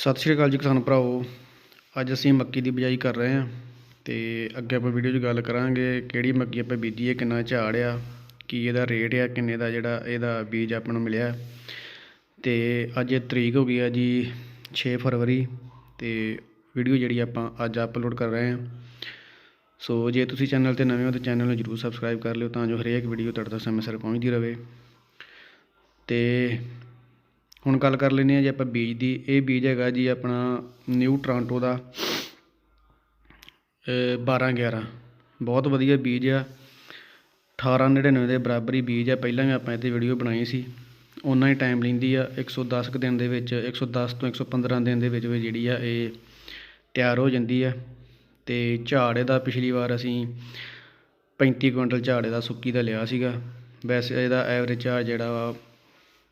ਸਤਿ ਸ਼੍ਰੀ ਅਕਾਲ ਜੀ ਕਿਸਾਨ ਭਰਾਓ ਅੱਜ ਅਸੀਂ ਮੱਕੀ ਦੀ ਬਿਜਾਈ ਕਰ ਰਹੇ ਹਾਂ ਤੇ ਅੱਗੇ ਆਪਾਂ ਵੀਡੀਓ 'ਚ ਗੱਲ ਕਰਾਂਗੇ ਕਿਹੜੀ ਮੱਕੀ ਆਪਾਂ ਬੀਜੀ ਹੈ ਕਿੰਨਾ ਝਾੜ ਆ, ਕੀ ਇਹਦਾ ਰੇਟ ਆ, ਕਿੰਨੇ ਦਾ ਜਿਹੜਾ ਇਹਦਾ ਬੀਜ ਆਪਾਂ ਨੂੰ ਮਿਲਿਆ। ਤੇ ਅੱਜ ਇਹ ਤਰੀਕ ਹੋ ਗਈ ਆ ਜੀ 6 ਫਰਵਰੀ ਤੇ ਵੀਡੀਓ ਜਿਹੜੀ ਆਪਾਂ ਅੱਜ ਅਪਲੋਡ ਕਰ ਰਹੇ ਹਾਂ। ਸੋ ਜੇ ਤੁਸੀਂ ਚੈਨਲ ਤੇ ਨਵੇਂ ਹੋ ਤਾਂ ਚੈਨਲ ਨੂੰ ਜਰੂਰ ਸਬਸਕ੍ਰਾਈਬ ਕਰ ਲਿਓ ਤਾਂ ਜੋ ਹਰੇਕ ਵੀਡੀਓ ਤੁਹਾਡੇ ਤੱਕ ਸਮੇਂ ਸਿਰ ਪਹੁੰਚਦੀ ਰਹੇ। ਤੇ ਹੁਣ ਗੱਲ ਕਰ ਲੈਂਦੇ ਹਾਂ ਜੀ ਆਪਾਂ ਬੀਜ ਦੀ। ਇਹ ਬੀਜ ਹੈਗਾ ਜੀ ਆਪਣਾ ਨਿਊ ਟਰਾਂਟੋ ਦਾ 12 11 ਬਹੁਤ ਵਧੀਆ ਬੀਜ ਆ। 1899 ਦੇ ਬਰਾਬਰ ਹੀ ਬੀਜ ਆ। ਪਹਿਲਾਂ ਵੀ ਆਪਾਂ ਇਹਦੀ ਵੀਡੀਓ ਬਣਾਈ ਸੀ। ਉਨਾ ਹੀ ਟਾਈਮ ਲੈਂਦੀ ਆ। 110 ਕੁ ਦਿਨ ਦੇ ਵਿੱਚ 110 ਤੋਂ 115 ਦਿਨ ਦੇ ਵਿੱਚ ਵਿੱਚ ਜਿਹੜੀ ਆ ਇਹ ਤਿਆਰ ਹੋ ਜਾਂਦੀ ਆ। ਤੇ ਝਾੜ ਇਹਦਾ ਪਿਛਲੀ ਵਾਰ ਅਸੀਂ 35 ਕੁਇੰਟਲ ਝਾੜ ਇਹਦਾ ਸੁੱਕੀ ਦਾ ਲਿਆ ਸੀਗਾ। ਵੈਸੇ ਇਹਦਾ ਐਵਰੇਜ ਝਾੜ ਜਿਹੜਾ ਵਾ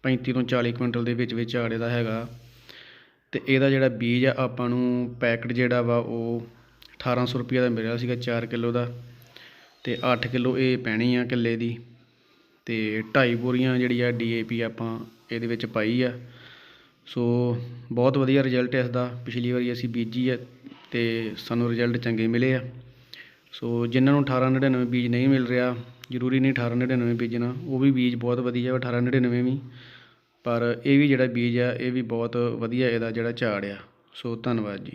35 ਤੋਂ 40 ਕੁਇੰਟਲ ਦੇ ਵਿੱਚ ਵਿੱਚ ਆੜੇ ਦਾ ਹੈਗਾ। ਅਤੇ ਇਹਦਾ ਜਿਹੜਾ ਬੀਜ ਆ, ਆਪਾਂ ਨੂੰ ਪੈਕਟ ਜਿਹੜਾ ਵਾ ਉਹ ਅਠਾਰਾਂ ਸੌ ਰੁਪਈਆ ਦਾ ਮਿਲਿਆ ਸੀਗਾ ਚਾਰ ਕਿਲੋ ਦਾ। ਅਤੇ ਅੱਠ ਕਿਲੋ ਇਹ ਪੈਣੀ ਆ ਕਿੱਲੇ ਦੀ। ਅਤੇ ਢਾਈ ਬੋਰੀਆਂ ਜਿਹੜੀ ਆ ਡੀ ਏ ਪੀ ਆਪਾਂ ਇਹਦੇ ਵਿੱਚ ਪਾਈ ਆ। ਸੋ ਬਹੁਤ ਵਧੀਆ ਰਿਜ਼ਲਟ ਇਸ ਦਾ। ਪਿਛਲੀ ਵਾਰੀ ਅਸੀਂ ਬੀਜੀ ਆ ਅਤੇ ਸਾਨੂੰ ਰਿਜ਼ਲਟ ਚੰਗੇ ਮਿਲੇ ਆ। ਸੋ ਜਿਨ੍ਹਾਂ ਨੂੰ 1899 ਬੀਜ ਨਹੀਂ ਮਿਲ ਰਿਹਾ, ਜ਼ਰੂਰੀ ਨਹੀਂ 1899 ਬੀਜਣਾ, ਉਹ ਵੀ ਬੀਜ ਬਹੁਤ ਵਧੀਆ ਵਾ 1899 ਵੀ। ਪਰ ਇਹ ਵੀ ਜਿਹੜਾ ਬੀਜ ਆ, ਇਹ ਵੀ ਬਹੁਤ ਵਧੀਆ ਇਹਦਾ ਜਿਹੜਾ ਝਾੜ ਆ। ਸੋ ਧੰਨਵਾਦ ਜੀ।